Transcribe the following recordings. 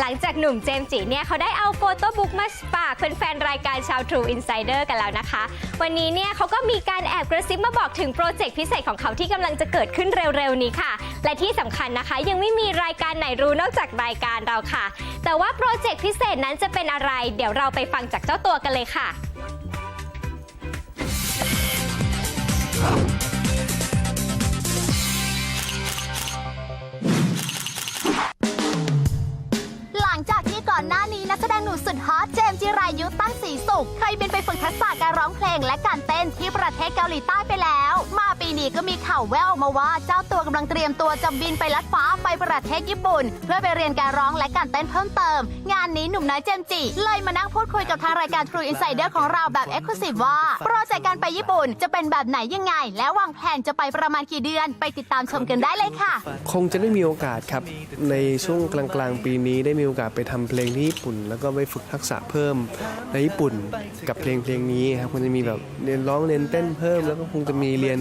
หลังจากหนุ่มเจมส์จิเนี่ยเขาได้เอาโฟโต้บุ๊กมาฝากแฟนๆรายการชาว True Insider กันแล้วนะคะ วันนี้เนี่ยเขาก็มีการแอบกระซิบมาบอกถึงโปรเจกต์พิเศษของเขาที่กำลังจะเกิดขึ้นเร็วๆนี้ค่ะ และที่สำคัญนะคะ ยังไม่มีรายการไหนรู้นอกจากรายการเราค่ะ แต่ว่าโปรเจกต์พิเศษนั้นจะเป็นอะไร เดี๋ยวเราไปฟังจากเจ้าตัวกันเลยค่ะ อายุตั้งสีสุขเคยบินไปฝึกทักษะการร้องเพลงและการเต้นที่ประเทศเกาหลีใต้ไปแล้ว ปีนี้ก็มีข่าวแววมาว่าเจ้าตัวกำลังเตรียมตัวจะบินไปลัดฟ้าไปประเทศญี่ปุ่น เพื่อไปเรียนการร้องและการเต้นเพิ่มเติม งานนี้หนุ่มน้อยเจมจิเลยมานั่งพูดคุยกับทางรายการ True Insider ของเราแบบ e x c l u s i v e ว่าโปรเจกต์การไปญี่ปุ่นจะเป็นแบบไหนยังไง และวางแผนจะไปประมาณกี่เดือน ไปติดตามชมกันได้เลยค่ะ คงจะได้มีโอกาสครับ ในช่วงกลางๆ ปีนี้ได้มีโอกาสไปทำเพลงที่ญี่ปุ่น แล้วก็ไปฝึกทักษะเพิ่มในญี่ปุ่นกับเพลงเพลงนี้ครับคงจะมีแบบเรียนร้องเรียนเต้นเพิ่ม แล้วก็คงจะมีเรียน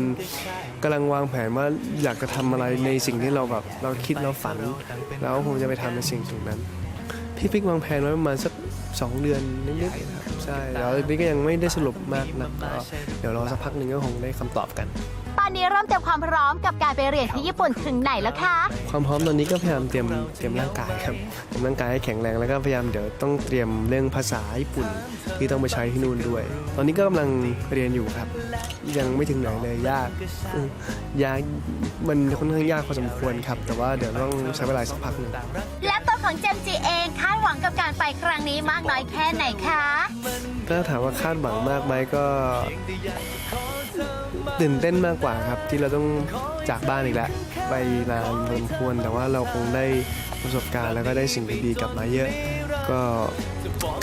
กำลังวางแผนว่าอยากจะทำอะไรในสิ่งที่เราแบบเราคิดเราฝัน แล้วคงจะไปทำในสิ่งตรงนั้นพี่พิกวางแผนไว้ประมาณสักสองเดือนนิดๆครับใช่แล้วนี่ก็ยังไม่ได้สรุปมากนะก็เดี๋ยวรอสักพักหนึ่งก็คงได้คำตอบกัน ตอนนี้เริ่มเตรียมความพร้อมกับการไปเรียนที่ญี่ปุ่นถึงไหนแล้วคะ ความพร้อมตอนนี้ก็พยายามเตรียมเตรียมร่างกายครับเตรียมร่างกายให้แข็งแรงแล้วก็พยายามเดี๋ยวต้องเตรียมเรื่องภาษาญี่ปุ่นที่ต้องไปใช้ที่นู่นด้วย ตอนนี้ก็กำลังเรียนอยู่ครับ ยังไม่ถึงไหนเลยยากอืมยากมันค่อนข้างยากพอสมควรครับ แต่ว่าเดี๋ยวต้องใช้เวลาสักพักหนึ่ง และตัวของเจมส์จีเองคาดหวังกับการไปครั้งนี้มากน้อยแค่ไหนคะ ถ้าถามว่าคาดหวังมากไหมก็ ตื่นเต้นมากกว่าครับ ที่เราต้องจากบ้านอีกแล้วไปนานพอควร แต่ว่าเราคงได้ประสบการณ์แล้วก็ได้สิ่งดีๆกลับมาเยอะ ก็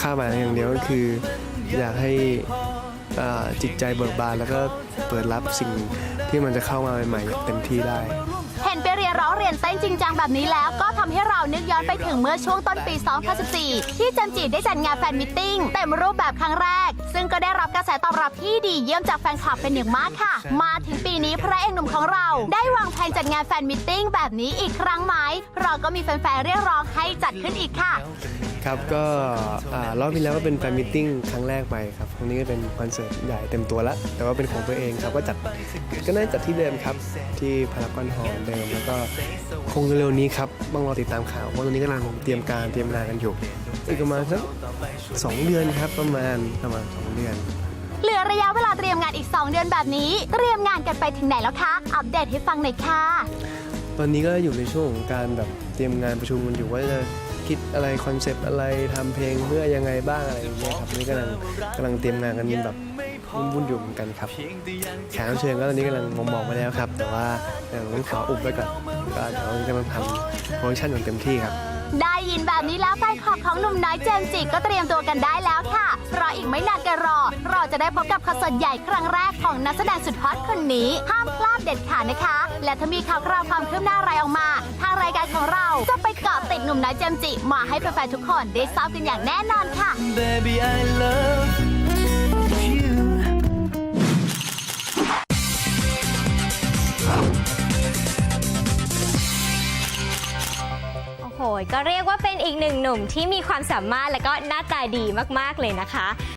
คาดหวังอย่างเดียวก็คือ อยากให้อ่าจิตใจเบิกบานแล้วก็ เปิดรับสิ่งที่มันจะเข้ามาใหม่ๆอย่างเต็มที่ได้ เห็นไปเรียนร้องเรียนเต้นจริงจังแบบนี้แล้ว ก็ทำให้เรานึกย้อนไปถึงเมื่อช่วงต้นปี 2014 ที่เจมส์จีได้จัดงานแฟนมิทติ้งเต็มรูปแบบครั้งแรก ซึ่งก็ได้รับกระแสตอบรับที่ดีเยี่ยมจากแฟนคลับเป็นอย่างมากค่ะ มาถึงปีนี้พระเอกหนุ่มของเรา ได้วางแผนจัดงานแฟนมิทติ้งแบบนี้อีกครั้งไหมเราก็มีแฟนๆเรียกร้องให้จัดขึ้นอีกค่ะ ครับก็อ่ารอบที่แล้วก็เป็นแฟนมิทติ้งครั้งแรกไปครับครั้งนี้ก็เป็นคอนเสิร์ตใหญ่เต็มตัวแล้วแต่ว่าเป็นของตัวเองครับก็จัดก็น่าจะจัดที่เดิมครับที่พารากอนฮอลล์เดิมแล้วก็คงเร็วๆนี้ครับต้องรอติดตามข่าวเพราะตอนนี้กำลังเตรียมการเตรียมงานกันอยู่อีกประมาณสักสองเดือนครับประมาณประมาณสองเดือนเหลือระยะเวลาเตรียมงานอีก 2 เดือนแบบนี้ เตรียมงานกันไปถึงไหนแล้วคะ อัปเดตให้ฟังหน่อยค่ะ ตอนนี้ก็อยู่ในช่วงของการแบบเตรียมงานประชุมกันอยู่ว่าจะ คิดอะไรคอนเซปต์อะไรทำเพลงเพื่อยังไงบ้างอะไรอย่างเงี้ยครับนี่กำลังกำลังเตรียมงานกันแบบวุ่นๆอยู่เหมือนกันครับแขกรับเชิญก็ตอนนี้กำลังมองๆไปแล้วครับ แต่ว่ายังต้องขออุบไว้ก่อนก็เดี๋ยวกำลังทำโปรดักชั่นอย่างเต็มที่ครับได้ยินแบบนี้แล้วแฟนคลับของหนุ่มน้อยเจมจิก็เตรียมตัวกันได้แล้วค่ะราะอีกไม่นานกันรอเราจะได้พบกับคอนเสิร์ตใหญ่ครั้งแรกของนักแสดงสุดฮอตคนนี้ ห้ามพลาดเด็ดขาดนะคะ และถ้ามีข่าวคราวความคืบหน้าอะไร นุ่มน้อยเจมส์จิมาให้แฟนๆทุกคนได้ทราบกันอย่างแน่นอนค่ะ Baby, I love you. โอ้โห ก็เรียกว่าเป็นอีกหนึ่งหนุ่มที่มีความสามารถและก็หน้าตาดีมากๆเลยนะคะ